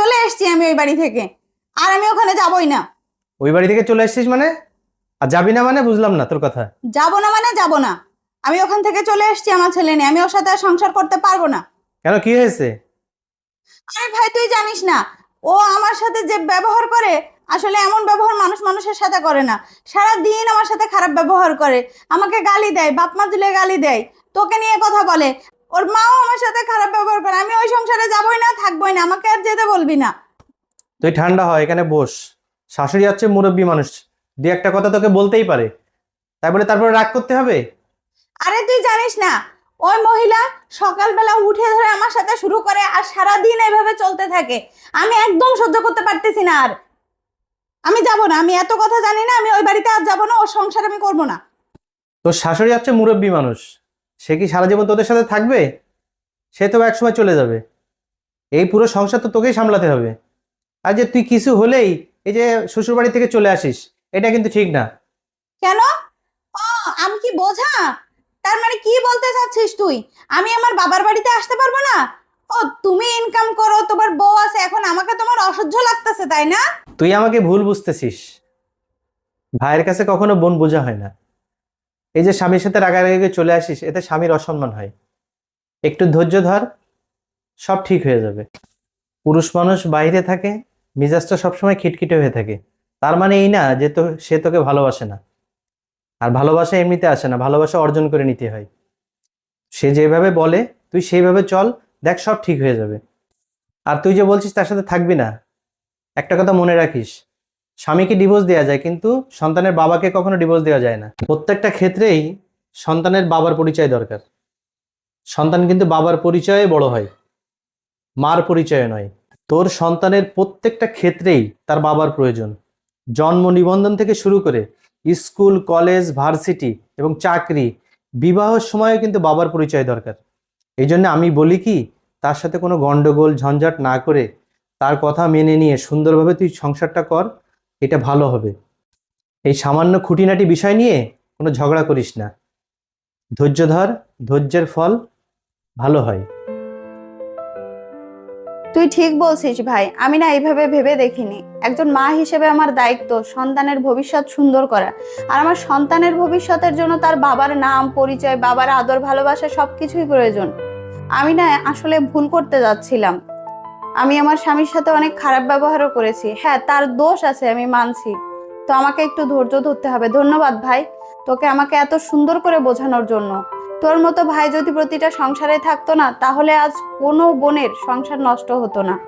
চলে এসেছি আমি ওই বাড়ি থেকে। আর আমি ওখানে যাবই না। ওই বাড়ি থেকে চলে এসেছিস মানে? আর যাবি না মানে? বুঝলাম না তোর কথা। যাব না মানে যাব না। আমি ওখান থেকে চলে এসেছি আমার ছেলে নিয়ে। আমি ওর সাথে আর সংসার করতে পারব না। কেন? কি হয়েছে? আরে ভাই তুই জানিস না ও আমার সাথে যে ব্যবহার করে আসলে এমন ব্যবহার মানুষ মানুষের সাথে করে না। সারা দিন আমার সাথে খারাপ ব্যবহার করে। আমাকে গালি দেয় বাপ মা দিলে গালি দেয়। তোকে নিয়ে কথা বলে। ওর মাও আমার সাথে খারাপ ব্যবহার করে আমি ওই সংসারে যাবই না থাকবোই না আমাকে আর যেতে বলবি না। তুই ঠান্ডা হয় এখানে বস। শাশুড়ি হচ্ছে মুরব্বী মানুষ দু একটা কথা তোকে বলতেই পারে। তাই বলে তারপরে রাগ করতে হবে? আরে তুই জানিস না ওই মহিলা সকালবেলা উঠে ধরে আমার সাথে শুরু করে আর সারা দিন এভাবে চলতে থাকে। আমি একদম সহ্য করতে পারতেছি না আর। আমি যাব না আমি এত কথা জানি না আমি ওই বাড়িতে আর যাব না ওর সংসার আমি করব না। তোর শাশুড়ি হচ্ছে মুরব্বী মানুষ। সে কি সারা জীবন তোদের সাথে থাকবে? সে তো একসময় চলে যাবে। এই পুরো সংসার তো তোকেই সামলাতে হবে। আর যে তুই কিছু হলেই এই যে শ্বশুর বাড়ি থেকে চলে আসিস এটা কিন্তু ঠিক না। কেন? ও আমি কি বোঝা? তার মানে কি বলতে চাচ্ছিস তুই? আমি আমার বাবার বাড়িতে আসতে পারব না? ও তুমি ইনকাম করো তোমার বউ আছে এখন আমাকে তোমার অসহ্য লাগতেছে তাই না? তুই আমাকে ভুল বুঝতেছিস। ভাইয়ের কাছে কখনো বোন বোঝা হয় না। এই যে স্বামীর সাথে রাগারাগি চলে আসিস, এতে স্বামীর অসম্মান হয়। একটু ধৈর্য ধর, সব ঠিক হয়ে যাবে। পুরুষ মানুষ বাইরে থাকে মেজাজটা সবসময় খিটখিটে হয়ে থাকে। তার মানে এই না যে তো, সে তোকে ভালোবাসে না। আর ভালোবাসা এমনিতে আসে না, ভালোবাসা অর্জন করে নিতে হয়। সে যেভাবে বলে, তুই সেইভাবে চল, দেখ সব ঠিক হয়ে যাবে। আর তুই যে বলছিস তার সাথে থাকবি না, একটা কথা মনে রাখিস স্বামীকে ডিভোর্স দেওয়া যায়, কিন্তু সন্তানের বাবাকে কখনো ডিভোর্স দেওয়া যায় না। প্রত্যেকটা ক্ষেত্রেই সন্তানের বাবার পরিচয় দরকার। সন্তান কিন্তু বাবার পরিচয়ে বড় হয়, মার পরিচয়ে নয়। তোর সন্তানের প্রত্যেকটা ক্ষেত্রেই তার বাবার প্রয়োজন। জন্ম নিবন্ধন থেকে শুরু করে স্কুল, কলেজ, ভার্সিটি এবং চাকরি, বিবাহের সময়ও কিন্তু বাবার পরিচয় দরকার। এই জন্য আমি বলি কি, তার সাথে কোনো গন্ডগোল, ঝঞ্ঝাট না করে তার কথা মেনে নিয়ে সুন্দরভাবে তুই সংসারটা কর এটা ভালো হবে। এই সামান্য খুঁটিনাটি বিষয় নিয়ে কোনো ঝগড়া করিস না। ধৈর্য ধর, ধৈর্যের ফল ভালো হয়। তুই ঠিক বলছিস ভাই, আমি না এইভাবে ভেবে দেখিনি। একজন মা হিসেবে আমার দায়িত্ব সন্তানের ভবিষ্যৎ সুন্দর করা। আর আমার সন্তানের ভবিষ্যতের জন্য তার বাবার নাম, পরিচয়, বাবার আদর, ভালোবাসা সবকিছুই প্রয়োজন। আমি না আসলে ভুল করতে যাচ্ছিলাম। আমি আমার স্বামীর সাথে অনেক খারাপ ব্যবহারও করেছি। হ্যাঁ তার দোষ আছে, আমি মানছি। তো আমাকে একটু ধৈর্য ধরতে হবে। ধন্যবাদ ভাই তোকে আমাকে এত সুন্দর করে বোঝানোর জন্য। তোর মতো ভাই যদি প্রতিটা সংসারে থাকতো না, তাহলে আজ কোনো বোনের সংসার নষ্ট হতো না।